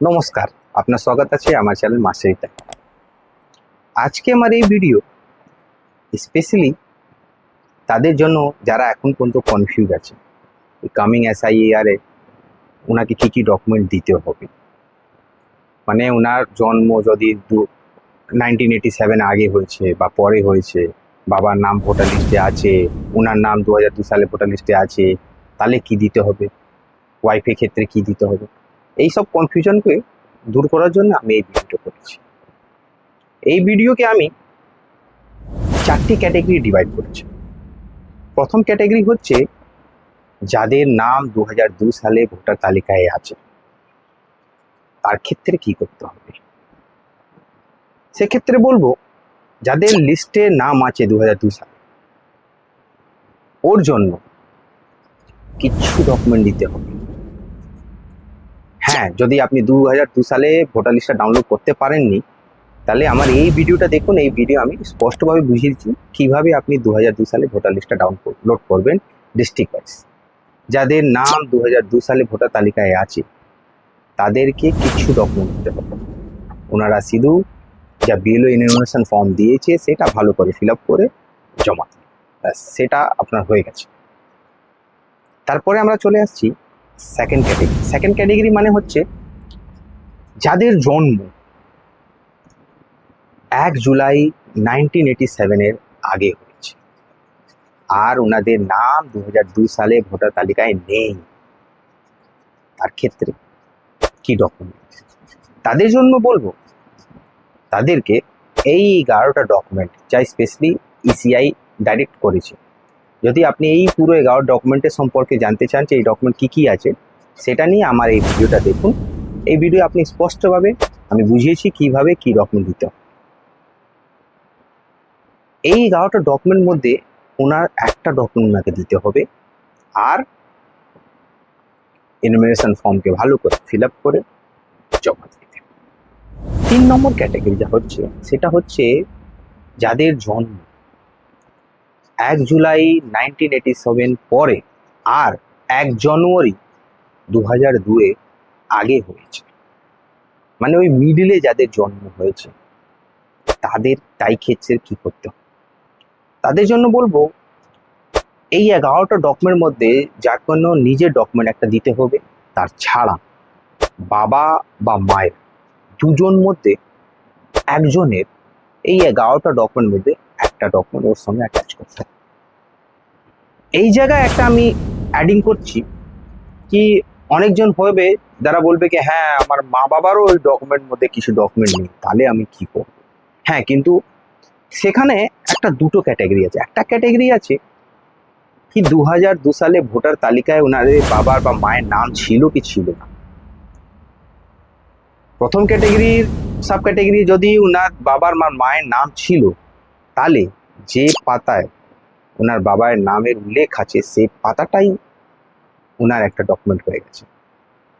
নমস্কার, আপনার স্বাগত আছে আমার চ্যানেল মাস্টারিতে আজকে আমার এই ভিডিও স্পেশালি তাদের জন্য যারা এখন পর্যন্ত কনফিউজ আছে কামিং এসআইএআরে ওনাকে কী কী ডকুমেন্ট দিতে হবে? মানে ওনার জন্ম যদি দু নাইনটিন এইটি সেভেন আগে হয়েছে বা পরে হয়েছে, বাবার নাম ভোটার লিস্টে আছে, ওনার নাম দু হাজার দু সালে ভোটার লিস্টে আছে, তাহলে কি দিতে হবে? ওয়াইফের ক্ষেত্রে কি দিতে হবে? এই সব কনফিউশনকে দূর করার জন্য আমি এই ভিডিওটা করেছি। এই ভিডিওকে আমি চারটি ক্যাটাগরি ডিভাইড করেছি। প্রথম ক্যাটাগরি হচ্ছে যাদের নাম দু সালে ভোটার তালিকায় আছে। তার ক্ষেত্রে কি করতে হবে? সেক্ষেত্রে বলব, যাদের লিস্টে নাম আছে দু সালে, ওর জন্য কিছু ডকুমেন্ট দিতে হবে। হ্যাঁ যদি আপনি দু হাজার দু সালে ভোটার লিস্টটা ডাউনলোড করতে পারেননি, তাহলে আমার এই ভিডিওটা দেখুন, এই ভিডিও আমি স্পষ্টভাবে বুঝিয়ে দিচ্ছি কীভাবে আপনি দু হাজার দু সালে ভোটার লিস্টটা ডাউনলোড করবেন ডিস্ট্রিক্ট ওয়াইজ যাদের নাম দু হাজার দু সালে ভোটার তালিকায় আছে, তাদেরকে কিছু ডকুমেন্ট দিতে হবে। ওনারা শুধু যা বিএলও ইনফরমেশন ফর্ম দিয়েছে, সেটা ভালো করে ফিল করে জমা। সেটা আপনার হয়ে গেছে। তারপরে আমরা চলে আসছি সেকেন্ড ক্যাটেগরি সেকেন্ড ক্যাটেগরি মানে হচ্ছে যাদের জন্ম এক জুলাই নাইনটিন এইটি সেভেনের আগে হয়েছে। আর ওনাদের নাম দু দুই সালে ভোটার তালিকায় নেই। তার ক্ষেত্রে কি ডকুমেন্ট তাদের জন্য বলব, তাদেরকে এই এগারোটা ডকুমেন্ট যা স্পেশালি ইসিআই ডাইরেক্ট করেছে যদি আপনি এই পুরো এগারো ডকুমেন্টের সম্পর্কে জানতে চান যে এই ডকুমেন্ট কী কী আছে, সেটা নিয়ে আমার এই ভিডিওটা দেখুন। এই ভিডিও আপনি স্পষ্টভাবে আমি বুঝিয়েছি কীভাবে কি ডকুমেন্ট দিতে এই এগারোটা ডকুমেন্ট মধ্যে ওনার একটা ডকুমেন্ট ওনাকে দিতে হবে, আর এনুমিনেশন ফর্মকে ভালো করে ফিল আপ করে জমা দিতে তিন নম্বর ক্যাটাগরি যা হচ্ছে, সেটা হচ্ছে যাদের জন্ম এক জুলাই নাইনটিন এইটি সেভেন পরে আর এক জানুয়ারি দু হাজার দুয়ে আগে হয়েছে। মানে ওই মিডিলে যাদের জন্ম হয়েছে, তাদের তাই ক্ষেত্রে কি করতে তাদের জন্য বলব, এই এগারোটা ডকুমেন্ট মধ্যে যার কোনো নিজের ডকুমেন্ট একটা দিতে হবে, তার ছাড়া বাবা বা মায়ের দুজন মধ্যে একজনের এই এগারোটা ডকুমেন্ট মধ্যে একটা ডকুমেন্ট ওর সঙ্গে অ্যাটাচ করতে এই জায়গায় একটা আমি অ্যাডিং করছি কি অনেকজন হবে যারা বলবে কি হ্যাঁ আমার মা বাবারও ওই ডকুমেন্ট মধ্যে কিছু ডকুমেন্ট নেই, তাহলে আমি কি করব? হ্যাঁ কিন্তু সেখানে একটা দুটো ক্যাটাগরি আছে। একটা ক্যাটাগরি আছে কি দু হাজার দু সালে ভোটার তালিকায় ওনাদের বাবার বা মায়ের নাম ছিল কি ছিল না। প্রথম ক্যাটাগরির সাব ক্যাটাগরি যদি ওনার বাবার মায়ের নাম ছিল তাহলে যে পাতায় ওনার বাবার নামের উল্লেখ আছে সেই পাতাটাই ওনার একটা ডকুমেন্ট হয়ে গেছে।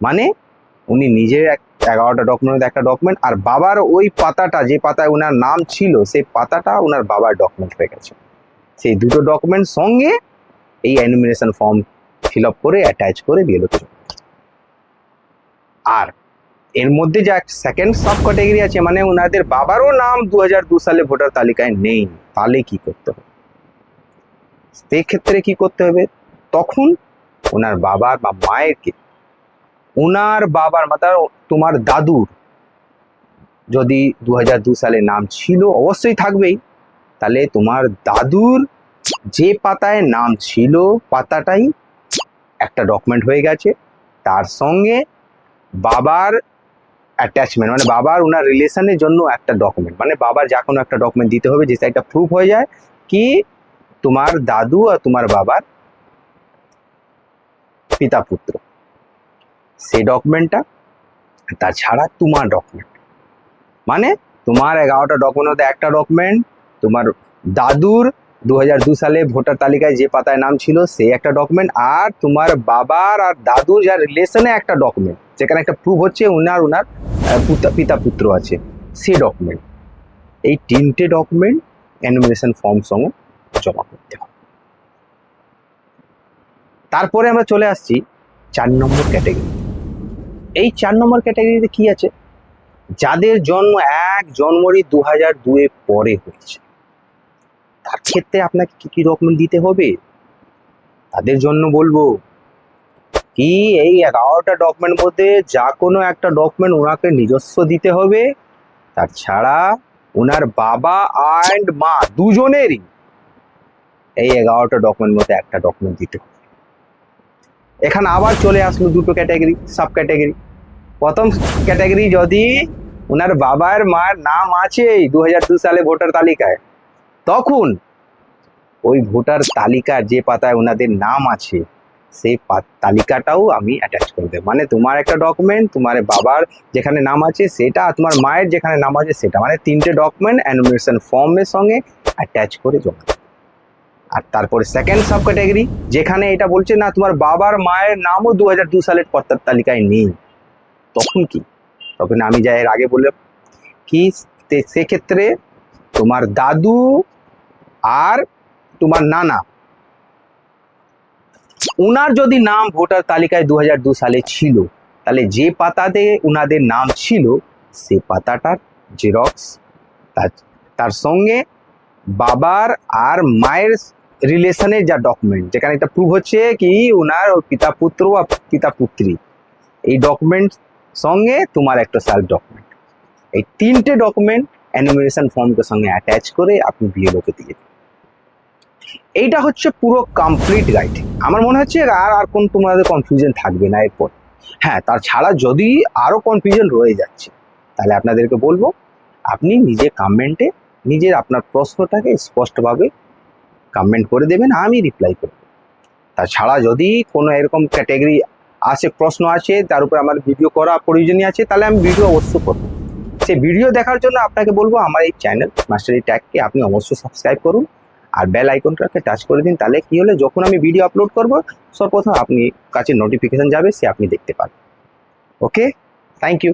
মানে উনি নিজের এক, এগারোটা ডকুমেন্ট একটা ডকুমেন্ট আর বাবার ওই পাতাটা, যে পাতায় ওনার নাম ছিল সেই পাতাটা ওনার বাবার ডকুমেন্ট হয়ে গেছে। সেই দুটো ডকুমেন্ট সঙ্গে এই অ্যানিমিনেশন ফর্ম ফিল আপ করে অ্যাটাচ করে বিএলওতে আর এর মধ্যে যা সেকেন্ড সাব ক্যাটাগরি আছে মানে ওনাদের বাবারও নাম দু সালে ভোটার তালিকায় নেই। তাহলে কি করতে হবে? সেক্ষেত্রে কি করতে হবে? তখন ওনার বাবার বা মায়েরকে ওনার বাবার মাতার, তোমার দাদুর যদি দু সালে নাম ছিল, অবশ্যই থাকবেই। তাহলে তোমার দাদুর যে পাতায় নাম ছিল, পাতাটাই একটা ডকুমেন্ট হয়ে গেছে। তার সঙ্গে বাবার অ্যাটাচমেন্ট মানে বাবার ওনার রিলেশনের জন্য একটা ডকুমেন্ট মানে বাবার যা কোনো একটা ডকুমেন্ট দিতে হবে, যে একটা প্রুফ হয়ে যায়, কি তোমার দাদু আর তোমার বাবার পিতা পুত্র। সেই ডকুমেন্টটা তাছাড়া তোমার ডকুমেন্ট মানে তোমার এগারোটা ডকুমেন্ট একটা ডকুমেন্ট তোমার দাদুর দু সালে ভোটার তালিকায় যে পাতায় নাম ছিল সেই একটা ডকুমেন্ট আর তোমার বাবার আর দাদুর যার রিলেশনে একটা ডকুমেন্ট যেখানে একটা প্রুফ হচ্ছে, উনার উনার পিতা পুত্র আছে, সে ডকুমেন্ট এই তিনটে ডকুমেন্ট অ্যানিমেশন ফর্ম সঙ্গে জমা করতে হবে। তারপরে আমরা চলে আসছি চার নম্বর ক্যাটাগরি এই চার নম্বর ক্যাটাগরিতে কি আছে? যাদের জন্ম এক জানুয়ারি দু হাজার দুয়ে পরে হয়েছে। তার ক্ষেত্রে আপনাকে কি কি ডকুমেন্ট দিতে হবে? তাদের জন্য বলব কি, এই এগারোটা ডকুমেন্ট মধ্যে যা কোনো একটা ডকুমেন্ট ওনাকে নিজস্ব দিতে হবে, তার ছাড়া ওনার বাবা অ্যান্ড মা দুজনেরই এই এগারোটা ডকুমেন্ট মধ্যে একটা ডকুমেন্ট দিতে হবে। এখানে আবার চলে আসলো দুটো ক্যাটাগরি সাব ক্যাটাগরি প্রথম ক্যাটাগরি যদি ওনার বাবার মার নাম আছে দু সালে ভোটার তালিকায় তখন ওই ভোটার তালিকার যে পাতায় ওনাদের নাম আছে সেই তালিকাটাও আমি অ্যাটাচ করে দেবো। মানে তোমার একটা ডকুমেন্ট তোমার বাবার যেখানে নাম আছে সেটা তোমার মায়ের যেখানে নাম আছে সেটা। মানে তিনটে ডকুমেন্ট অ্যানুমিনেশন ফর্মের সঙ্গে অ্যাটাচ করে জমা। আর তারপরে সেকেন্ড সাব ক্যাটাগরি যেখানে এটা বলছে, না, তোমার বাবার মায়ের নামও দু হাজার দু সালের ভোটার তালিকায় নেই। তখন কি? তখন আমি যাই এর আগে বললাম, কি? সেক্ষেত্রে তোমার দাদু আর তোমার নানা। উনার যদি নাম ভোটার তালিকায় দু সালে ছিল, তাহলে যে পাতাতে উনাদের নাম ছিল, সে পাতাটার জেরক্স, তার সঙ্গে বাবার আর মায়ের রিলেশনের যা ডকুমেন্ট যেখানে এটা প্রুভ হচ্ছে কি উনার পিতা পুত্র বা পিতা পুত্রী, এই ডকুমেন্ট সঙ্গে তোমার একটা সেলফ ডকুমেন্ট এই তিনটে ডকুমেন্ট অ্যানিমেশন ফর্মকে সঙ্গে অ্যাটাচ করে আপনি বিএলওকে দিয়ে দিন। এইটা হচ্ছে পুরো কমপ্লিট গাইড আমার মনে হচ্ছে আর আর কোন তোমাদের কনফিউশন থাকবে না এরপর। হ্যাঁ তার ছাড়া যদি আরও কনফিউশন রয়ে যাচ্ছে, তাহলে আপনাদেরকে বলব, আপনি নিজে কমেন্টে নিজের আপনার প্রশ্নটাকে স্পষ্টভাবে কমেন্ট করে দেবেন, আমি রিপ্লাই করব তাছাড়া যদি কোনো এরকম ক্যাটাগরি আসে, প্রশ্ন আছে তার উপর আমার ভিডিও করা প্রয়োজনীয় আছে, তাহলে আমি ভিডিও অবশ্যই করব। সেই ভিডিও দেখার জন্য আপনাকে বলব, আমার এই চ্যানেল মাস্টারি ট্যাগকে আপনি অবশ্যই সাবস্ক্রাইব করুন। আর বেল আইকনটাকে টাচ করে দিন, তাহলে কি হলে? যখন আমি ভিডিও আপলোড করব, সর্বপ্রথম আপনি কাছে নোটিফিকেশান যাবে, সে আপনি দেখতে পাবেন। Okay thank you